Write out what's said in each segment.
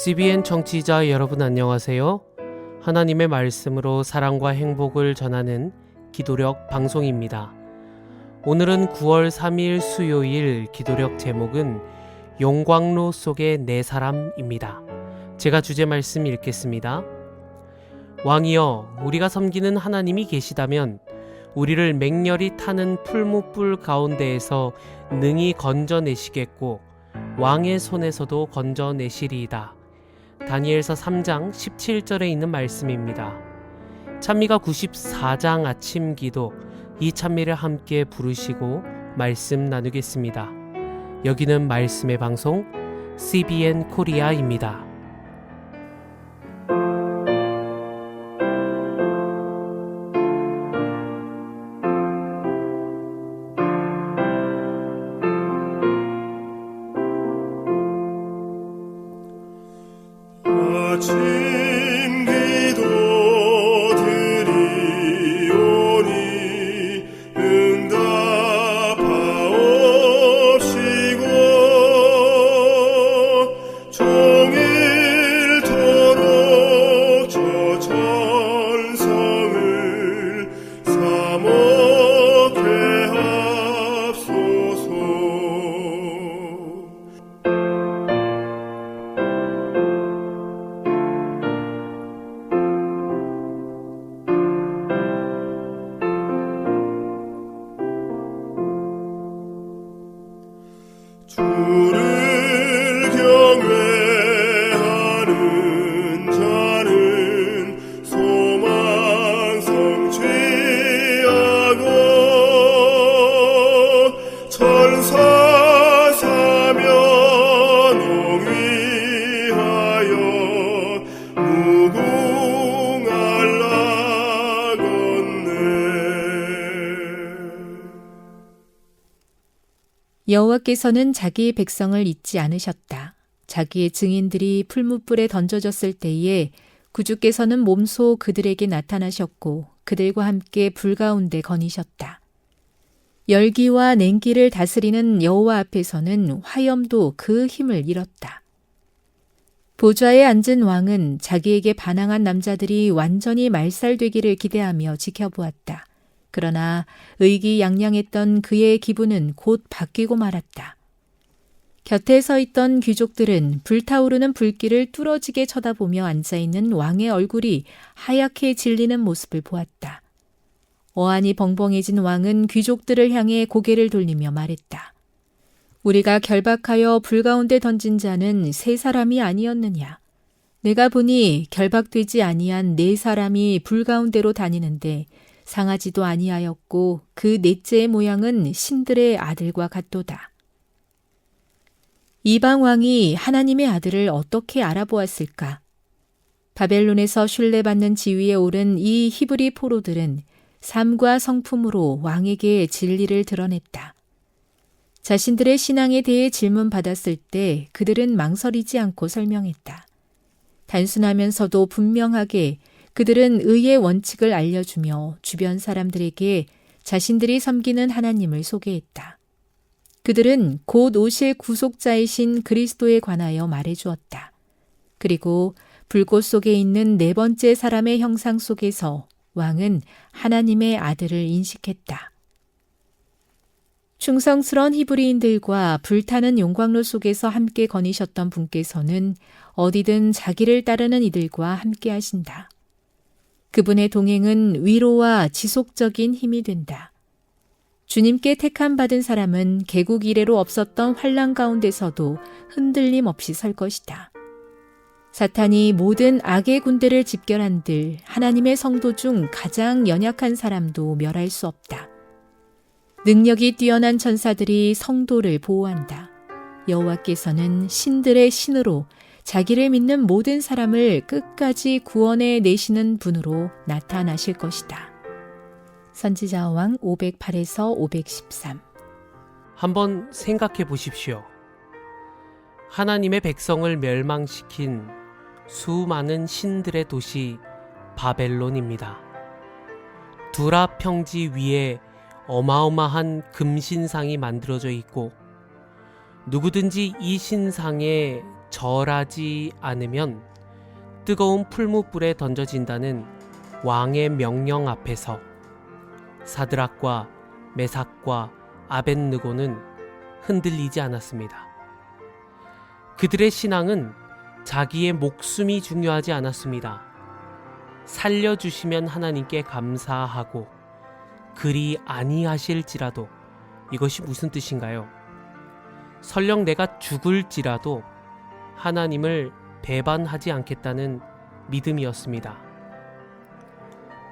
CBN 청취자 여러분 안녕하세요. 하나님의 말씀으로 사랑과 행복을 전하는 기도력 방송입니다. 오늘은 9월 3일 수요일 기도력 제목은 용광로 속의 네 사람입니다. 제가 주제 말씀 읽겠습니다. 왕이여, 우리가 섬기는 하나님이 계시다면 우리를 맹렬히 타는 풀무불 가운데에서 능히 건져내시겠고 왕의 손에서도 건져내시리이다. 다니엘서 3장 17절에 있는 말씀입니다. 찬미가 94장 아침 기도 이 찬미를 함께 부르시고 말씀 나누겠습니다. 여기는 말씀의 방송 CBN 코리아입니다. 아 여호와께서는 자기의 백성을 잊지 않으셨다. 자기의 증인들이 풀무불에 던져졌을 때에 구주께서는 몸소 그들에게 나타나셨고 그들과 함께 불 가운데 거니셨다. 열기와 냉기를 다스리는 여호와 앞에서는 화염도 그 힘을 잃었다. 보좌에 앉은 왕은 자기에게 반항한 남자들이 완전히 말살되기를 기대하며 지켜보았다. 그러나 의기양양했던 그의 기분은 곧 바뀌고 말았다. 곁에 서 있던 귀족들은 불타오르는 불길을 뚫어지게 쳐다보며 앉아있는 왕의 얼굴이 하얗게 질리는 모습을 보았다. 어안이 벙벙해진 왕은 귀족들을 향해 고개를 돌리며 말했다. 우리가 결박하여 불 가운데 던진 자는 세 사람이 아니었느냐? 내가 보니 결박되지 아니한 네 사람이 불 가운데로 다니는데 상하지도 아니하였고 그 넷째의 모양은 신들의 아들과 같도다. 이방 왕이 하나님의 아들을 어떻게 알아보았을까? 바벨론에서 신뢰받는 지위에 오른 이 히브리 포로들은 삶과 성품으로 왕에게 진리를 드러냈다. 자신들의 신앙에 대해 질문받았을 때 그들은 망설이지 않고 설명했다. 단순하면서도 분명하게 그들은 의의 원칙을 알려주며 주변 사람들에게 자신들이 섬기는 하나님을 소개했다. 그들은 곧 오실 구속자이신 그리스도에 관하여 말해주었다. 그리고 불꽃 속에 있는 네 번째 사람의 형상 속에서 왕은 하나님의 아들을 인식했다. 충성스런 히브리인들과 불타는 용광로 속에서 함께 거니셨던 분께서는 어디든 자기를 따르는 이들과 함께 하신다. 그분의 동행은 위로와 지속적인 힘이 된다. 주님께 택함 받은 사람은 개국 이래로 없었던 환란 가운데서도 흔들림 없이 설 것이다. 사탄이 모든 악의 군대를 집결한들 하나님의 성도 중 가장 연약한 사람도 멸할 수 없다. 능력이 뛰어난 천사들이 성도를 보호한다. 여호와께서는 신들의 신으로 자기를 믿는 모든 사람을 끝까지 구원해 내시는 분으로 나타나실 것이다. 선지자 왕 508에서 513 한번 생각해 보십시오. 하나님의 백성을 멸망시킨 수많은 신들의 도시 바벨론입니다. 두라 평지 위에 어마어마한 금신상이 만들어져 있고 누구든지 이 신상에 절하지 않으면 뜨거운 풀무불에 던져진다는 왕의 명령 앞에서 사드락과 메삭과 아벤느고는 흔들리지 않았습니다. 그들의 신앙은 자기의 목숨이 중요하지 않았습니다. 살려주시면 하나님께 감사하고 그리 아니하실지라도 이것이 무슨 뜻인가요? 설령 내가 죽을지라도 하나님을 배반하지 않겠다는 믿음이었습니다.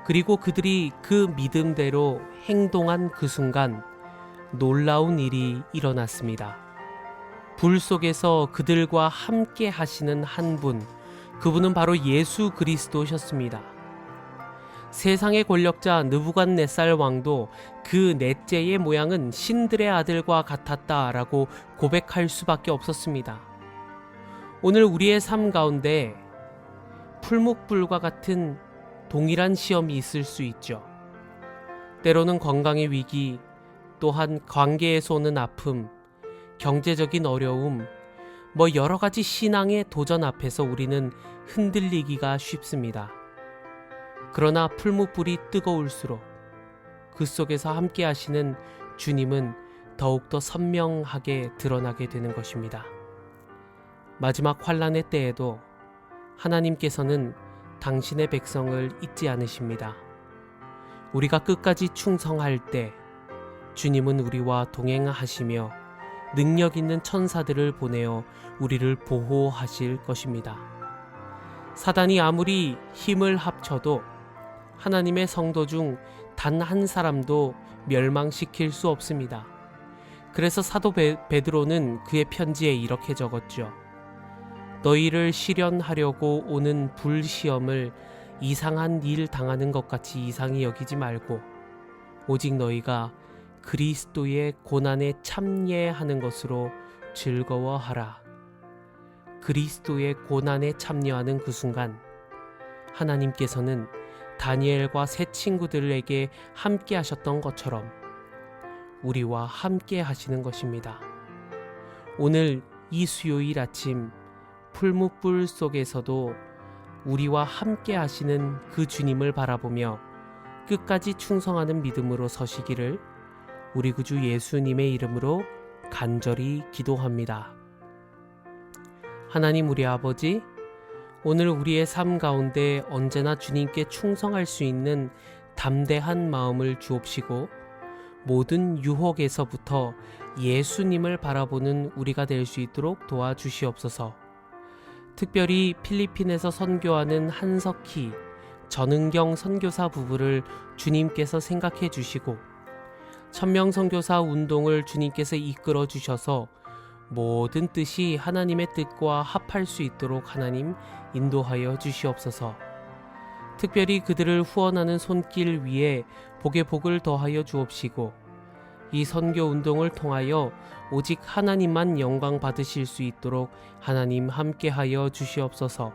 그리고 그들이 그 믿음대로 행동한 그 순간 놀라운 일이 일어났습니다. 불 속에서 그들과 함께 하시는 한 분, 그분은 바로 예수 그리스도셨습니다. 세상의 권력자 느부갓네살 왕도 그 넷째의 모양은 신들의 아들과 같았다라고 고백할 수밖에 없었습니다. 오늘 우리의 삶 가운데 풀목불과 같은 동일한 시험이 있을 수 있죠. 때로는 건강의 위기, 또한 관계에서 오는 아픔, 경제적인 어려움, 뭐 여러 가지 신앙의 도전 앞에서 우리는 흔들리기가 쉽습니다. 그러나 풀무불이 뜨거울수록 그 속에서 함께 하시는 주님은 더욱더 선명하게 드러나게 되는 것입니다. 마지막 환란의 때에도 하나님께서는 당신의 백성을 잊지 않으십니다. 우리가 끝까지 충성할 때 주님은 우리와 동행하시며 능력 있는 천사들을 보내어 우리를 보호하실 것입니다. 사단이 아무리 힘을 합쳐도 하나님의 성도 중 단 한 사람도 멸망시킬 수 없습니다. 그래서 사도 베, 베드로는 그의 편지에 이렇게 적었죠. 너희를 실현하려고 오는 불시험을 이상한 일 당하는 것 같이 이상히 여기지 말고 오직 너희가 그리스도의 고난에 참여하는 것으로 즐거워하라. 그리스도의 고난에 참여하는 그 순간 하나님께서는 다니엘과 새 친구들에게 함께 하셨던 것처럼 우리와 함께 하시는 것입니다. 오늘 이 수요일 아침 풀무불 속에서도 우리와 함께 하시는 그 주님을 바라보며 끝까지 충성하는 믿음으로 서시기를 우리 구주 예수님의 이름으로 간절히 기도합니다. 하나님 우리 아버지, 오늘 우리의 삶 가운데 언제나 주님께 충성할 수 있는 담대한 마음을 주옵시고 모든 유혹에서부터 예수님을 바라보는 우리가 될 수 있도록 도와주시옵소서. 특별히 필리핀에서 선교하는 한석희, 전은경 선교사 부부를 주님께서 생각해 주시고 천명 선교사 운동을 주님께서 이끌어 주셔서 모든 뜻이 하나님의 뜻과 합할 수 있도록 하나님 인도하여 주시옵소서. 특별히 그들을 후원하는 손길 위에 복의 복을 더하여 주옵시고 이 선교 운동을 통하여 오직 하나님만 영광 받으실 수 있도록 하나님 함께하여 주시옵소서.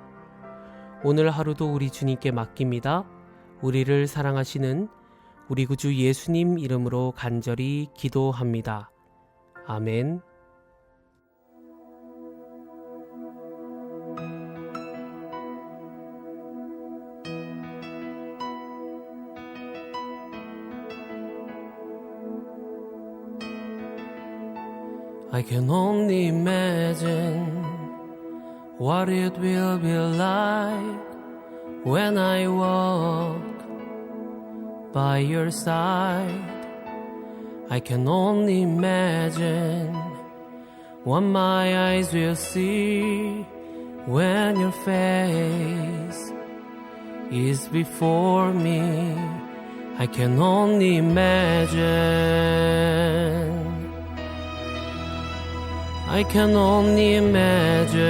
오늘 하루도 우리 주님께 맡깁니다. 우리를 사랑하시는 우리 구주 예수님 이름으로 간절히 기도합니다. 아멘. I can only imagine what it will be like when I walk by your side. I can only imagine what my eyes will see when your face is before me. I can only imagine. I can only imagine.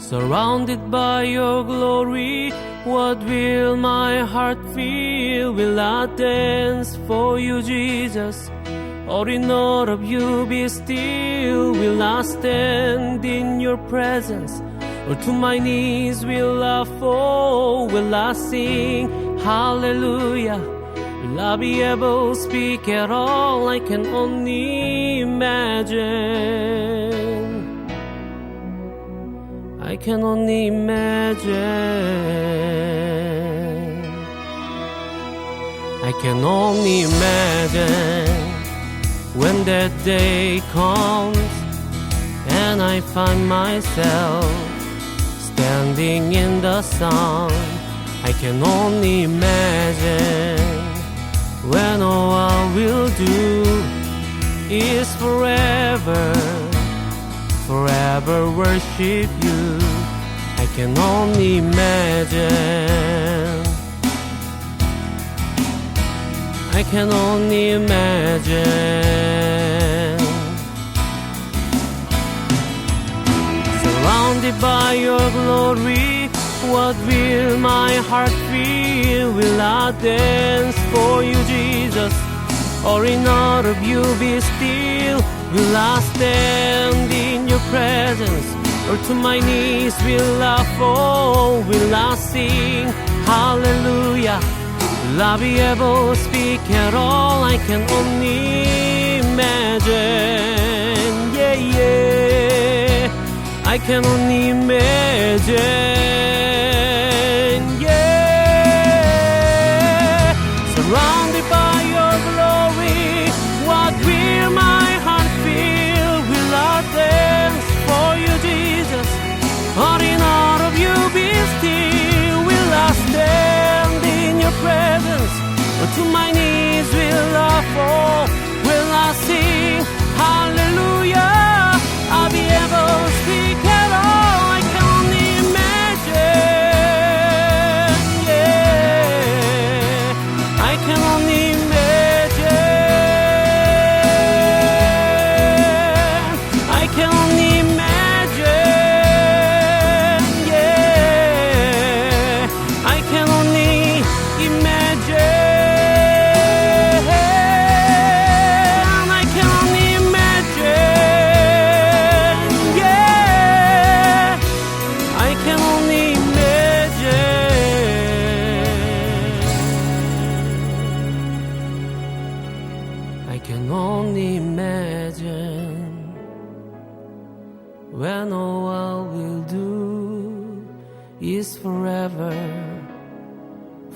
Surrounded by your glory, what will my heart feel? Will I dance for you, Jesus? Or in awe of you be still? Will I stand in your presence? Or to my knees will I fall? Will I sing hallelujah? Will Will I be able to speak at all? I can only imagine. I can only imagine. I can only imagine when that day comes and I find myself standing in the sun. I can only imagine when all I will do is forever, forever worship you. I can only imagine. I can only imagine. Surrounded by your glory, what will my heart feel? Will I dance for you, Jesus? Or in all of you be still? Will I stand in your presence? Or to my knees will I fall? Will I sing hallelujah? Will I be able to speak at all? I can only imagine. Yeah, yeah. I can only imagine. Is forever,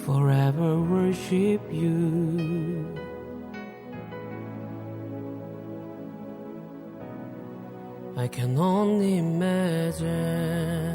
forever worship you. I can only imagine.